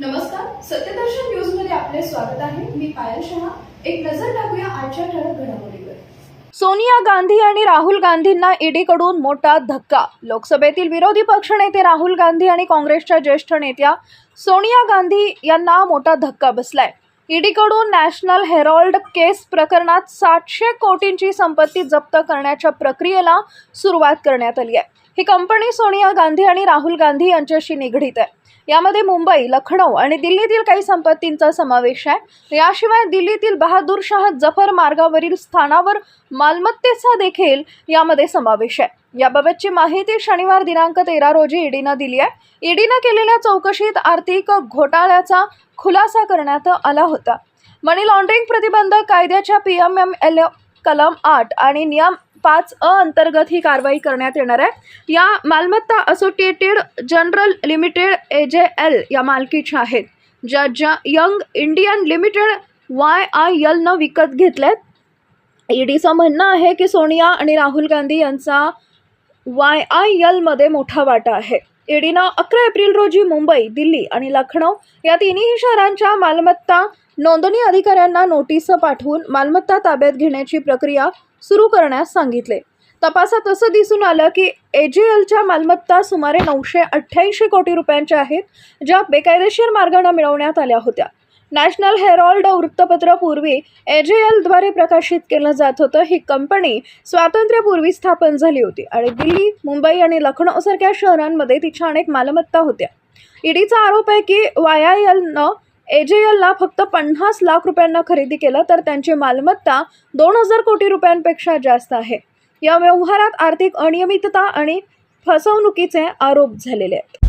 नमस्कार सत्यदर्शन न्यूजमध्ये आपले स्वागत आहे. मी पायल शहा. एक नजर टाकूया आजच्या ठळक घडामोडीवर. सोनिया गांधी आणि राहुल गांधींना ईडीकडून मोठा धक्का. लोकसभेतील विरोधी पक्षनेते राहुल गांधी आणि काँग्रेसच्या ज्येष्ठ नेत्या सोनिया गांधी यांना मोठा धक्का बसलाय. ईडीकडून नॅशनल हेरॉल्ड केस प्रकरणात सातशे कोटींची संपत्ती जप्त करण्याच्या प्रक्रियेला सुरुवात करण्यात आली आहे. ही कंपनी सोनिया गांधी आणि राहुल गांधी यांच्याशी निगडीत आहे. यामध्ये मुंबई लखनौ आणि दिल्लीतील काही संपत्तींचा समावेश आहे. याशिवाय दिल्लीतील बहादूर शाह जफर मार्गावरील स्थानावर मालमत्तेचा देखील यामध्ये समावेश आहे. याबाबतची माहिती शनिवार दिनांक तेरा रोजी ईडीनं दिली आहे. ईडीनं केलेल्या चौकशीत आर्थिक घोटाळ्याचा खुलासा करण्यात आला होता. मनी लॉन्ड्रिंग प्रतिबंधक कायद्याच्या पी एम एम एल कलम आठ आणि नियम पाच अ अंतर्गत ही कारवाई करण्यात येणार आहे. या मालमत्ता associated general limited A J L या मालकीच्या आहेत. ज्या ज्या Young Indian Limited Y I एलनं विकत घेतल्यात ईडीचं म्हणणं आहे की सोनिया आणि राहुल गांधी यांचा वाय आय यलमध्ये मोठा वाटा आहे. ईडीनं अकरा एप्रिल रोजी मुंबई दिल्ली आणि लखनौ या तिन्ही शहरांच्या मालमत्ता नोंदणी अधिकाऱ्यांना नोटीस पाठवून मालमत्ता ताब्यात घेण्याची प्रक्रिया सुरू करण्यास सांगितले. तपासात असं दिसून आलं की एजेएलच्या मालमत्ता सुमारे नऊशे अठ्ठ्याऐंशी कोटी रुपयांच्या आहेत ज्या बेकायदेशीर मार्गाने मिळवण्यात आल्या होत्या. नॅशनल हेरॉल्ड वृत्तपत्र पूर्वी एजेएलद्वारे प्रकाशित केलं जात होतं. ही कंपनी स्वातंत्र्यापूर्वी स्थापन झाली होती आणि दिल्ली मुंबई आणि लखनौ सारख्या शहरांमध्ये तिच्या अनेक मालमत्ता होत्या. ईडीचा आरोप आहे की वाय आय एलनं एजेएलला फक्त पन्नास लाख रुपयांना खरेदी केलं तर त्यांची मालमत्ता दोन हजार कोटी रुपयांपेक्षा जास्त आहे. या व्यवहारात आर्थिक अनियमितता आणि फसवणुकीचे आरोप झालेले आहेत.